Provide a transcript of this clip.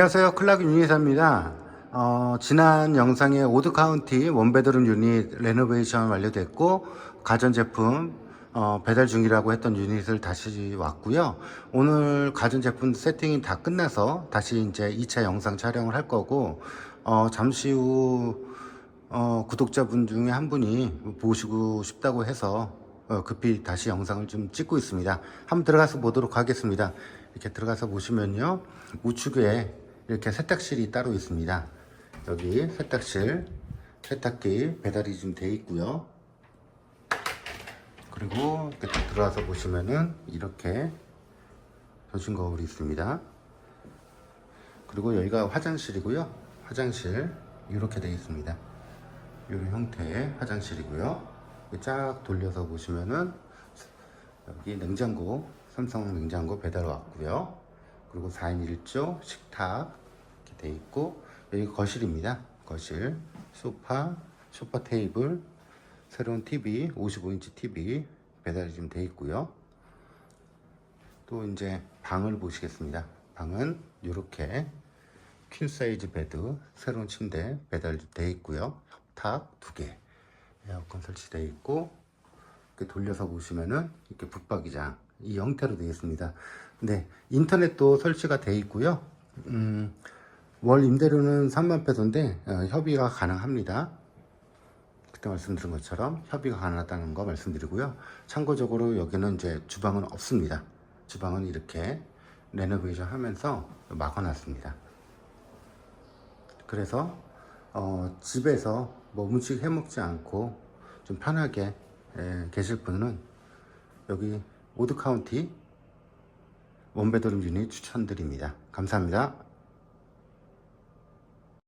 안녕하세요. 클라그 유니사입니다. 어, 지난 영상에 오드 카운티 원베드룸 유닛 레노베이션 완료됐고 가전제품 어, 배달 중이라고 했던 유닛을 다시 왔고요. 오늘 가전제품 세팅이 다 끝나서 다시 이제 2차 영상 촬영을 할 거고 어, 잠시 후 어, 구독자분 중에 한 분이 보시고 싶다고 해서 어, 급히 다시 영상을 좀 찍고 있습니다. 한번 들어가서 보도록 하겠습니다. 이렇게 들어가서 보시면요. 우측에 이렇게 세탁실이 따로 있습니다. 여기 세탁실, 세탁기 배달이 좀돼 있고요. 그리고 이렇게 또 들어와서 보시면은 이렇게 젖은 거울이 있습니다. 그리고 여기가 화장실이고요. 화장실 이렇게 되어 있습니다. 이런 형태의 화장실이고요. 쫙 돌려서 보시면은 여기 냉장고, 삼성 냉장고 배달 왔고요. 그리고 4인 1조 식탁 이렇게 돼 있고 여기 거실입니다. 거실, 소파, 소파 테이블, 새로운 TV, 55인치 TV 배달이 좀돼 있고요. 또 이제 방을 보시겠습니다. 방은 이렇게 퀸 사이즈 베드, 새로운 침대 배달돼 있고요. 협탁 두 개, 에어컨 설치되어 있고 이렇게 돌려서 보시면은 이렇게 북박이장 이 형태로 되어 있습니다. 네, 인터넷도 설치가 되어 있고요. 음, 월 임대료는 3만 페소인데 어, 협의가 가능합니다. 그때 말씀드린 것처럼 협의가 가능하다는 거 말씀드리고요. 참고적으로 여기는 이제 주방은 없습니다. 주방은 이렇게 레노베이션 하면서 막아놨습니다. 그래서 어, 집에서 뭐 음식 해 먹지 않고 좀 편하게 에, 계실 분은 여기 오드 카운티 원베드룸 유닛 추천드립니다. 감사합니다.